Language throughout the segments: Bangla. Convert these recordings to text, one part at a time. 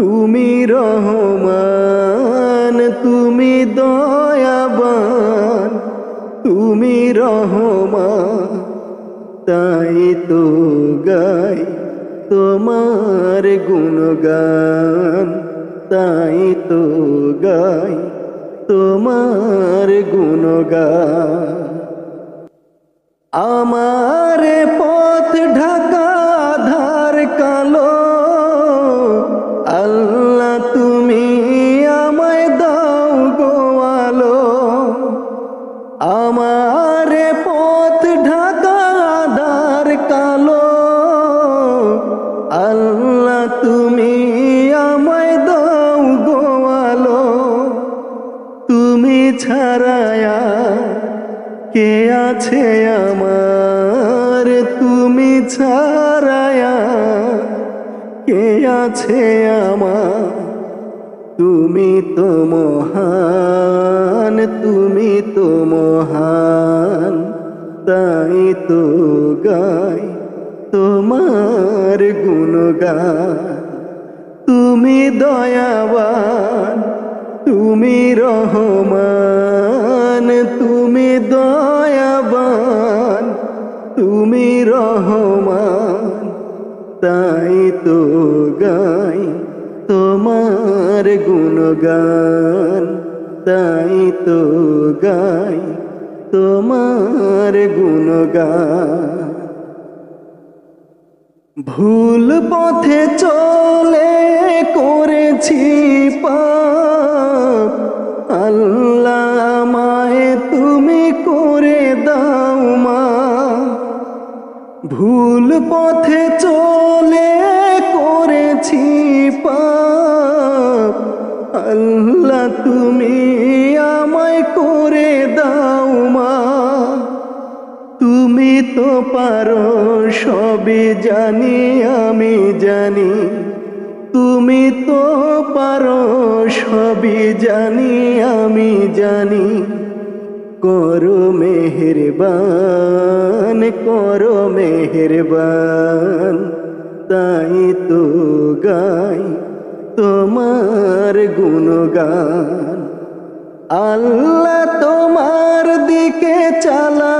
তুমি রহমান, তুমি দয়াবান, তুমি রহমান। তাই তো গাই তোমার গুণগান, তাই তো গাই তোমার গুণগান। আমার পথ ঢাকা আমার পথ ঢাকা ধার কালো আল্লাহ তুমি আমায় দাও গোয়ালো তুমি ছাড়ায়া কে আছে আমার তুমি ছাড়ায়া কে আছে আমার তুমি তো মহান তুমি তো তো গাই তোমার গুণগান। তুমি দয়াবান, তুমি রহমান, তুমি দয়াবান, তুমি রহমান। তাই তো গাই তোমার গুণগান, তাই তো গাই তোমার গুণগান। ভুল পথে চলে করেছি পাপ। আল্লাহ আমায় তুমি করে দাও মা। ভুল পথে চলে করেছি পাপ। আল্লাহ তুমি আমায় করে দাও তো পারো, সবই জানি, আমি জানি। তুমি তো পারো, সবই জানি, আমি জানি। করো মেহেরবান করো মেহেরবান, তাই তো গাই তোমার গুণগান। আল্লাহ তোমার দিকে চালাও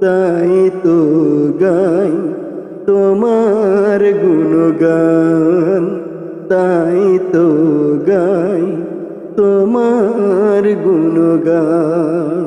তাই তো গাই তোমার গুণগান। তাই তো গাই তোমার গুণগান।